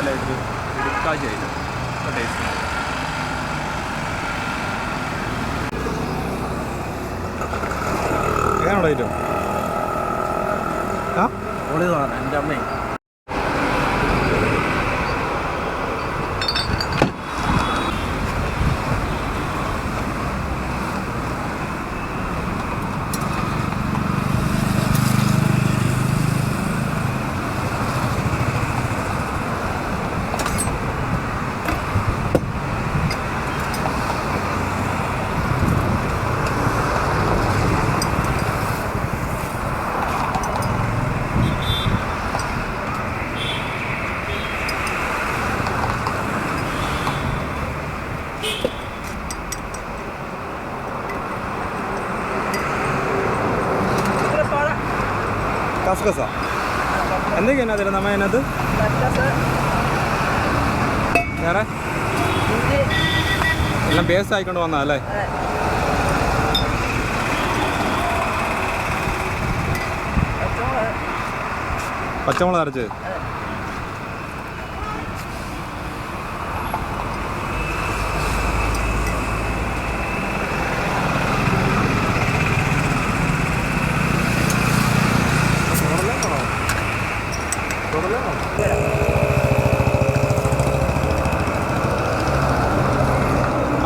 നോക്കിയാലേ ഇത് ഇടുക്കാച്ചായിരുന്നു taste എങ്ങനെയുണ്ടോ item ആ? എന്റെ അമ്മേ. കസ്കസ? എന്തൊക്കെയാണ് തരുന്നത് നമ്മ അതിനകത്ത് വേറെ? എല്ലാം പേസ്റ്റ് ആയിക്കൊണ്ട് വന്നാ അല്ലേ? പച്ചമുളക് അരച്ച്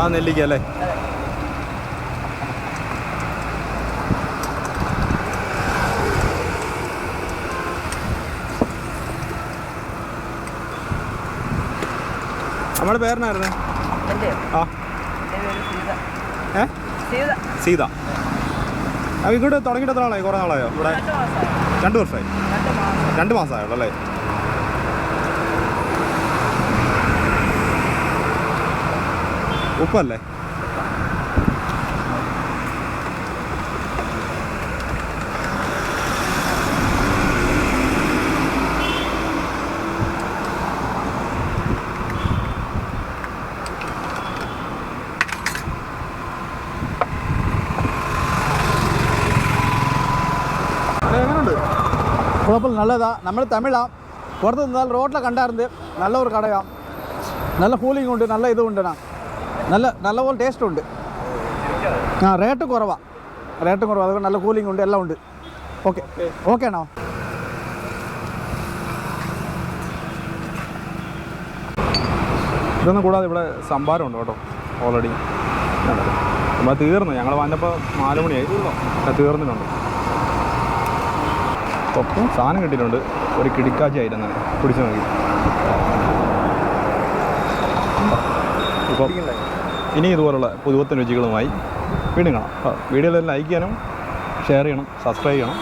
ആ നെല്ലിക്ക അല്ലേ നമ്മുടെ പേരനായിരുന്നു എന്റെ ആ. ഏ? സീത. ഇങ്ങോട്ട് തുടങ്ങിയിട്ട് എത്ര നാളായി? കുറേ നാളായോ ഇവിടെ? രണ്ട് വർഷമായി. രണ്ട് മാസമായുള്ളൂ അല്ലേ? ഉപ്പല്ലേ കുഴപ്പമില്ല നല്ലതാ നമ്മൾ തമിഴാ പുറത്ത് നിന്നാൽ റോട്ടിലെ കണ്ടായിരുന്നു നല്ല ഒരു കടയാ നല്ല കൂളിംഗ് ഉണ്ട് നല്ല ഇതും ഉണ്ടെന്നാ നല്ല നല്ലപോലെ ടേസ്റ്റ് ഉണ്ട്. ആ റേറ്റ് കുറവാ. റേറ്റ് കുറവാ. അതുകൊണ്ട് നല്ല കൂളിംഗ് ഉണ്ട് എല്ലാം ഉണ്ട്. ഓക്കെ ഓക്കെ ആണോ? ഇതൊന്നും കൂടാതെ ഇവിടെ സംഭാരമുണ്ട് കേട്ടോ ഓൾറെഡി നമ്മൾ തീർന്നു. ഞങ്ങൾ വന്നപ്പോൾ നാല് മണിയായി. തീർന്നിട്ടുണ്ട്. ഒപ്പം സാധനം കിട്ടിയിട്ടുണ്ട്. ഒരു കിടിക്കാച്ചി ആയിരുന്നു പിടിച്ചു നോക്കി. ഇപ്പോൾ ഇനി ഇതുപോലുള്ള പുതുവത്തൻ രുചികളുമായി വീണ്ടും കാണാം. വീഡിയോയിലെല്ലാം ലൈക്ക് ചെയ്യാനും ഷെയർ ചെയ്യണം സബ്സ്ക്രൈബ് ചെയ്യണം.